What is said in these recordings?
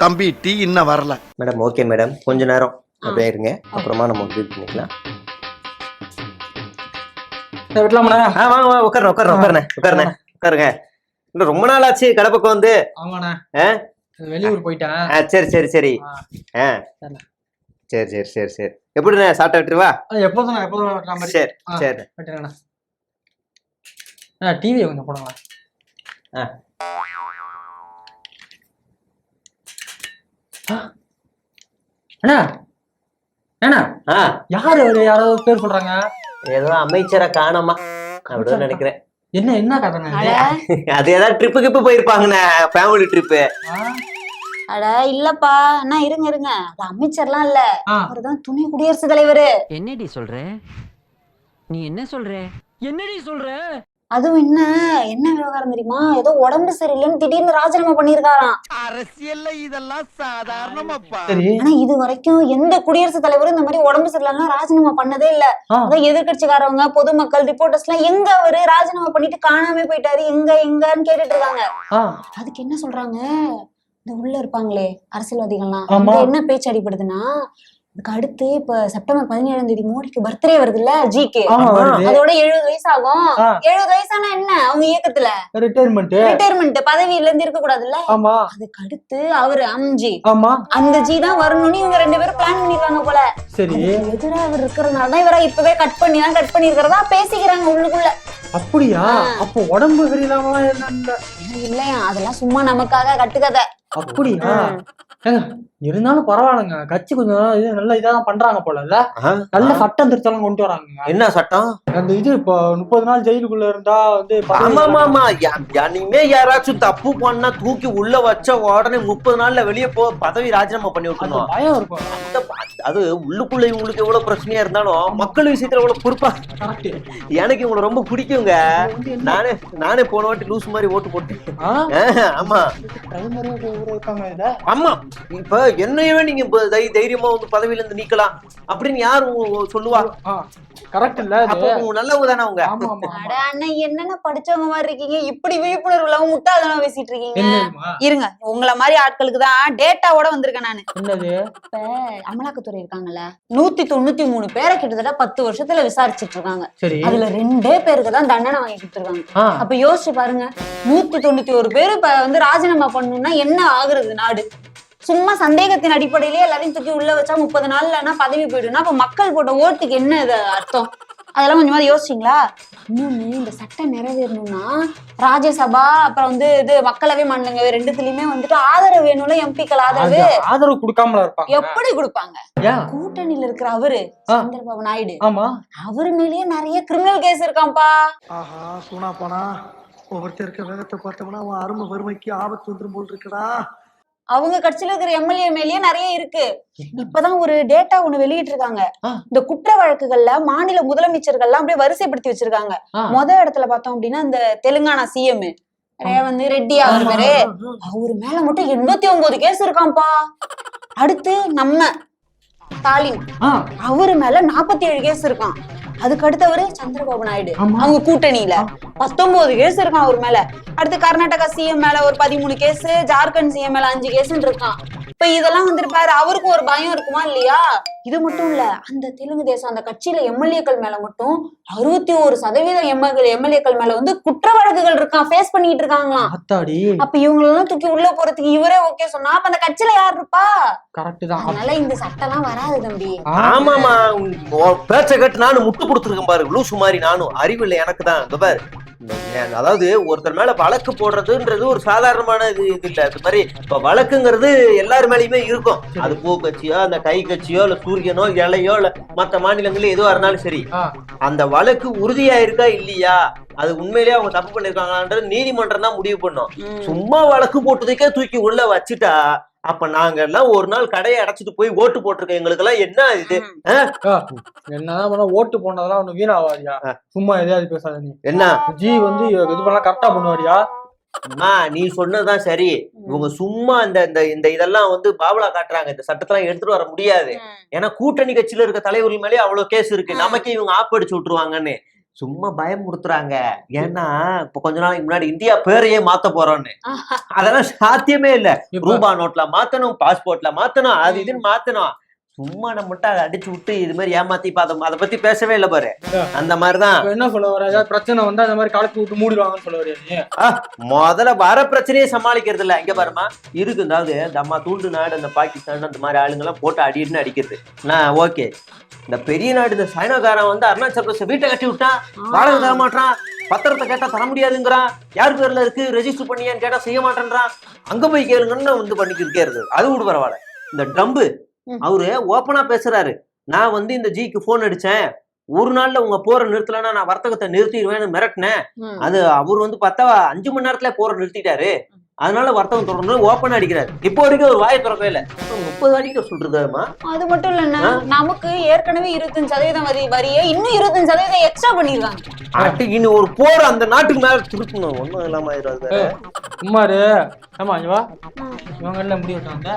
தம்பி டீ இன்னும் வரல. Madam okay madam. கொஞ்ச நேரம். அப்படியே இருங்க. அப்புறமா நம்ம இது பண்ணிக்கலாம். விட்டலாமண்ணா ஆ வாங்க வாங்க. உட்காருங்க உட்காருங்க உட்காருங்க உட்காருங்க உட்காருங்க. இன்னும் ரொம்ப நாள் ஆச்சு கடை பக்கம் வந்து. ஆமாண்ணா. ஆ? வெளியூர் போயிட்டேன். ஆ சரி சரி சரி. ஆ. ஆ. சரி. சரி சரி சரி எப்படிண்ணே சாப்பிட்டு விட்டுருவா? எப்போதும் எப்போதும் வெட்டுற மாதிரி. சரி ஆ. சரி. வெட்டுறேண்ணா. அண்ணா டிவியை கொஞ்சம் போடுங்களா ஆ. அண்ணா. அண்ணா. ஆ. யாரு அவரு? யாராவது பேர் சொல்றாங்க. ஏதோ அமைச்சரை காணோமா. அப்படின்னு நினைக்கிறேன். என்ன என்ன இது? அது ஏதாவது ட்ரிப்பு கிப்பு போயிருப்பாங்கண்ணே. ஃபேமிலி ட்ரிப்பு ஆ? அட இல்லப்பா. அண்ணா இருங்க இருங்க. அது அமைச்சர்லாம் இல்ல. அவர்தான் துணை குடியரசுத் தலைவரு. என்னடி சொல்ற? நீ என்ன சொல்ற? என்னடி சொல்ற? அதுவும் என்ன? என்ன விவகாரம் தெரியுமா? ஏதோ உடம்பு சரியில்லைன்னு திடீர்னு ராஜினாமா பண்ணிருக்காராம் அரசியல்ல இதெல்லாம் சாதாரணமாப்பா. ஆனா இது வரைக்கும் எந்த குடியரசுத் தலைவரும் இந்த மாதிரி உடம்பு சரியில்லைன்னா ராஜினாமா பண்ணதே இல்ல. அதான் எதிர்கட்சிக்காரவங்க பொதுமக்கள் ரிப்போர்ட்டர்ஸ் எல்லாம் எங்க அவரு ராஜினாமா பண்ணிட்டு காணாம போயிட்டாரு? எங்க எங்கன்னு கேட்டுட்டு இருக்காங்க. ஆ. அதுக்கு என்ன சொல்றாங்க? இந்த உள்ள இருப்பாங்களே அரசியல்வாதிகள்லாம். என்ன பேச்சு அடிப்படுதுன்னா இதுக்கு அடுத்து இப்ப செப்டம்பர் பதினேழாம் தேதி மோடிக்கு பர்த்டே வருதுல்ல ஜிக்கு ஆமா வருது. அதோட எழுபது வயசு ஆகும். எழுபது வயசானா என்ன? அவங்க இயக்கத்துல. ரிட்டையர்மெண்ட் ரிட்டையர்மெண்ட் பதவியில இருந்து இருக்க கூடாதுல்ல? ஆமா. அதுக்கு அடுத்து அவரு அம்ஜி. ஆமா. அந்த ஜி தான் வரணும்னு இவங்க ரெண்டு பேரும் பிளான் பண்ணிருக்காங்க போல. சரி. அதுக்கு எதிரா அவர் இருக்கிறதுனால தான் இவரை இப்பவே கட் பண்ணி தான் கட் பண்ணிருக்கிறதா பேசிக்கிறாங்க உள்ளுக்குள்ள. அப்படியா. அப்போ உடம்பு சரியில்லாம இல்லையா? அதெல்லாம் சும்மா நமக்காக கட்டுக்கதை. அப்படியா? ஏங்க இருந்தாலும் பரவாயில்லைங்க. கட்சி கொஞ்சம் இது நல்ல இதான் பண்றாங்க போல இல்ல? நல்ல சட்டம் திருத்தம் கொண்டு வராங்க என்ன சட்டம்? அந்த இது இப்போ முப்பது நாள் ஜெயிலுக்குள்ள இருந்தா வந்து பதவி ஆமா ஆமா ஆமா. யா- இனிமே யாராச்சும் தப்பு பண்ணா தூக்கி உள்ள வச்ச உடனே முப்பது நாள்ல வெளியே போ பதவி ராஜினாமா பண்ணி விட்டுணும் பயம் இருக்கும். அது உள்ளுக்குள்ள இவங்களுக்கு எவ்வளவு பிரச்சனையா இருந்தாலும் மக்கள் விஷயத்துல எவ்வளவு பொறுப்பா எனக்கு இவங்களை ரொம்ப பிடிக்குங்க. நானே நானே போன வாட்டி லூஸ் மாதிரி ஓட்டு போட்டேன். ஆமா. ஆமா. இப்ப என்னையவே நீங்க தைரியமா வந்து பதவியில இருந்து நீக்கலாம் அப்படின்னு யார் சொல்லுவா? கரெக்ட் இல்ல நல்லவங்க தானே அவங்க? என்னென்ன படிச்சவங்க மாதிரி இருக்கீங்க? இப்படி விழிப்புணர்வு இல்லாம முட்டாள்தனமா பேசிட்டு இருக்கீங்க. இருங்க உங்கள மாதிரி ஆட்களுக்கு தான் டேட்டாவோட வந்திருக்கேன் நானு. இப்ப அமலாக்கத்துறை இருக்காங்கல்ல நூத்தி தொண்ணூத்தி மூணு பேரை கிட்டத்தட்ட பத்து வருஷத்துல விசாரிச்சிட்டு இருக்காங்க. சரி. அதுல ரெண்டே பேருக்கு தான் தண்டனை வாங்கி கொடுத்துருக்காங்க ஆ. அப்ப யோசிச்சு பாருங்க நூத்தி தொண்ணூத்தி ஒரு பேரு இப்ப வந்து ராஜினாமா பண்ணணும்னா என்ன ஆகுறது நாடு? சும்மா சந்தேகத்தின் அடிப்படையிலே எல்லாரையும் தூக்கி உள்ள வச்சா முப்பது நாள்லன்னா பதவி போயிடும்னா அப்ப மக்கள் போட்ட ஓட்டுக்கு என்ன இது அர்த்தம்? அதெல்லாம் கொஞ்சமா யோசிச்சிங்களா? இன்னொன்னு இந்த சட்டம் நிறைவேறணும்னா ராஜ்யசபா அப்புறம் வந்து இது மக்களவை மாநிலங்களவை ரெண்டுத்துலயுமே வந்துட்டு ஆதரவு வேணும்ல எம்பிக்கள் ஆதரவு? ஆதரவு கொடுக்காமல இருப்பாங்க. எப்படி கொடுப்பாங்க? கூட்டணியில இருக்கிற அவரு. சந்திரபாபு நாயுடு. ஆமா. அவர் மேலேயே நிறைய கிரிமினல் கேஸ் இருக்காம்பா ஆஹா சூனா போனா ஒவ்வொருத்தருக்கு வேகத்தை பார்த்தோம்னா அவன் அருமை வறுமைக்கு ஆபத்து வந்துரும் போல் இருக்குடா. அவங்க கட்சியில இருக்கிற எம்எல்ஏ மேலேயே நிறைய இருக்கு. இப்பதான் ஒரு டேட்டா ஒண்ணு வெளியிட்டு இருக்காங்க. இந்த குற்ற வழக்குகள்ல மாநில முதலமைச்சர்கள்லாம் அப்படியே வரிசைப்படுத்தி வச்சிருக்காங்க. முத இடத்துல பார்த்தோம் அப்படின்னா இந்த தெலுங்கானா சிஎம் ரேவந்த் ரெட்டி அவர். பேரு. அவரு மேல மட்டும் எண்பத்தி ஒன்பது கேஸ் இருக்காம்பா அடுத்து நம்ம ஸ்டாலின். அவரு மேல நாற்பத்தி ஏழு கேஸ் இருக்கான் அதுக்கு அடுத்தவரு சந்திரபாபு நாயுடு. அவங்க கூட்டணியில. பத்தொன்பது கேஸ் இருக்கான் அவர் மேல. அடுத்து கர்நாடகா சிஎம் மேல ஒரு பதிமூணு கேஸ் ஜார்க்கண்ட் சிஎம் மேல அஞ்சு கேஸ் இருக்கான். இப்ப இதெல்லாம் வந்திருப்பாரு அவருக்கும் ஒரு பயம் இருக்குமா இல்லையா? இது மட்டும் இல்ல அந்த தெலுங்கு தேசம் அந்த கட்சியில எம்எல்ஏக்கள் மேல மட்டும் அறுபத்தி ஒரு சதவீதம் எம்எல்ஏ எம்எல்ஏக்கள் மேல வந்து குற்ற வழக்குகள் இருக்கான் ஃபேஸ் பண்ணிட்டு இருக்காங்களாம். அத்தாடி அப்ப இவங்களெல்லாம் தூக்கி உள்ள போறதுக்கு இவரே ஓகே சொன்னா அப்ப அந்த கட்சியில யார் இருப்பா? கரெக்ட் தான். அதனால இந்த சட்டம்லாம் வராது தம்பி. ஆமாமா பேச்ச கேட்டு நானும் முட்டு கொடுத்துருக்கேன் பாரு லூசு மாதிரி நானும். அறிவு இல்லை எனக்கு தான். பாரு. அதாவது ஒருத்தர் மேல வழக்கு போடுறதுன்றது ஒரு சாதாரணமான இது இது இல்ல. இது மாதிரி இப்ப வழக்குங்கிறது எல்லார் மேலயுமே இருக்கும். அது பூ கட்சியோ அந்த கை கட்சியோ இல்ல சூரியனோ இலையோ இல்ல மத்த மாநிலங்களோ எதுவா இருந்தாலும் சரி. அந்த வழக்கு உறுதியா இருக்கா இல்லையா? அது உண்மையிலேயே அவங்க தப்பு பண்ணிருக்காங்களான்றது நீதிமன்றம் தான் முடிவு பண்ணும். சும்மா வழக்கு போட்டதுக்கே தூக்கி உள்ள வச்சுட்டா அப்ப நாங்க எல்லாம் ஒரு நாள் கடையை அடைச்சிட்டு போய் ஓட்டு போட்டிருக்கோம். எங்களுக்கு எல்லாம் என்ன இது? என்னதான் பண்ண ஓட்டு போனதெல்லாம் ஒண்ணு வீணாவாதியா? சும்மா எதையாவது பேசாத நீ. என்ன? ஜி வந்து இது பண்ணலாம் கரெக்டா பண்ணுவாரியா? அம்மா நீ சொன்னதுதான் சரி. இவங்க சும்மா இந்த இந்த இந்த இதெல்லாம் வந்து பாவலா காட்டுறாங்க. இந்த சட்டத்தெல்லாம் எடுத்துட்டு வர முடியாது. ஏன்னா கூட்டணி கட்சியில இருக்க தலைவர்கள் மேலே அவ்வளவு கேஸ் இருக்கு. நமக்கே இவங்க ஆப் அடிச்சு விட்டுருவாங்கன்னு. சும்மா பயமுறுத்துறாங்க ஏன்னா இப்ப கொஞ்ச நாளைக்கு முன்னாடி இந்தியா பேரையே மாத்த போறோம்னு. அதெல்லாம் சாத்தியமே இல்ல. ரூபா நோட்ல மாத்தணும் பாஸ்போர்ட்ல மாத்தணும் அது இதுன்னு மாத்தணும். சும்மா நம்ம மட்டும் அதை அடிச்சு விட்டு இது மாதிரி ஏமாத்தி இப்ப அதை பத்தி பேசவே இல்லை பாரு. அந்த மாதிரிதான். என்ன சொல்ல வர ஏதாவது பிரச்சனை வந்தா இந்த மாதிரி கலப்பி விட்டு மூடிடுவாங்கன்னு சொல்ல வரியா முதல்ல வர பிரச்சனையே சமாளிக்கிறது இல்ல. இங்க பாருமா இருக்கு. அதாவது இந்த அம்மா தூண்டு நாடு அந்த பாகிஸ்தான் அந்த மாதிரி ஆளுங்கெல்லாம் போட்டு அடின்னு அடிக்கிறது. நான் ஓகே. இந்த பெரிய நாடு இந்த சைனாக்காரன் வந்து அருணாச்சல் பிரதேச வீட்டை கட்டி விட்டான். வாடகை தர மாட்டான். பத்திரத்தை கேட்டா தர முடியாதுங்கிறான். யார் பேர்ல இருக்கு? ரெஜிஸ்டர் பண்ணியான்னு கேட்டா செய்ய மாட்டேன்றான். அங்க போய் கேளுங்கன்னு வந்து பண்ணிக்கிட்டே இருக்கு அது கூட பரவாயில்ல. இந்த ட்ரம்பு. அவரு ஓப்பனா பேசுறாரு. நான் வந்து இந்த ஜிக்கு போன் அடிச்சேன். ஒரு நாள்ல உங்க போற நிறுத்தலைன்னா நான் வர்த்தகத்தை நிறுத்திடுவேன்னு மிரட்டினேன். அது அவர் வந்து பார்த்தா அஞ்சு மணி நேரத்துல போற நிறுத்திட்டாரு. அதனால வர்த்தகம் தொடர்ந்து ஓப்பன் அடிக்கிறாரு. இப்போ வரைக்கும் ஒரு வாயை திறக்கவே இல்லை. முப்பது வாடிக்கை சொல்றதுமா அது மட்டும் இல்லைன்னா? நமக்கு ஏற்கனவே இருபத்தஞ்சு சதவீதம் வரி வரியை இன்னும் இருபத்தஞ்சு சதவீதம் எக்ஸ்ட்ரா பண்ணிருக்காங்க. அட்டு இன்னும் ஒரு போர் அந்த நாட்டுக்கு மேல திருப்பணும் ஒண்ணும் இல்லாம ஆயிடாது. சும்மாரு ஆமா இங்க வா. இவங்க எல்லாம் முடி விட்டாங்க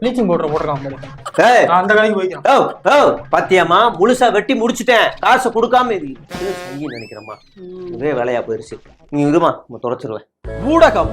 ப்ளீச்சிங் பவுடர் போட்டிருக்காங்க பாரு. ஏய், நான் அந்த கடைக்கு போய்க்கிறேன். ஓ ஓ பாத்தியாமா முழுசா வெட்டி முடிச்சிட்டேன். காசை கொடுக்காம இது நினைக்கிறேம்மா. இதே வேலையா போயிருச்சு. நீ இருமா நம்ம தொடச்சிருவேன் ஊடகம்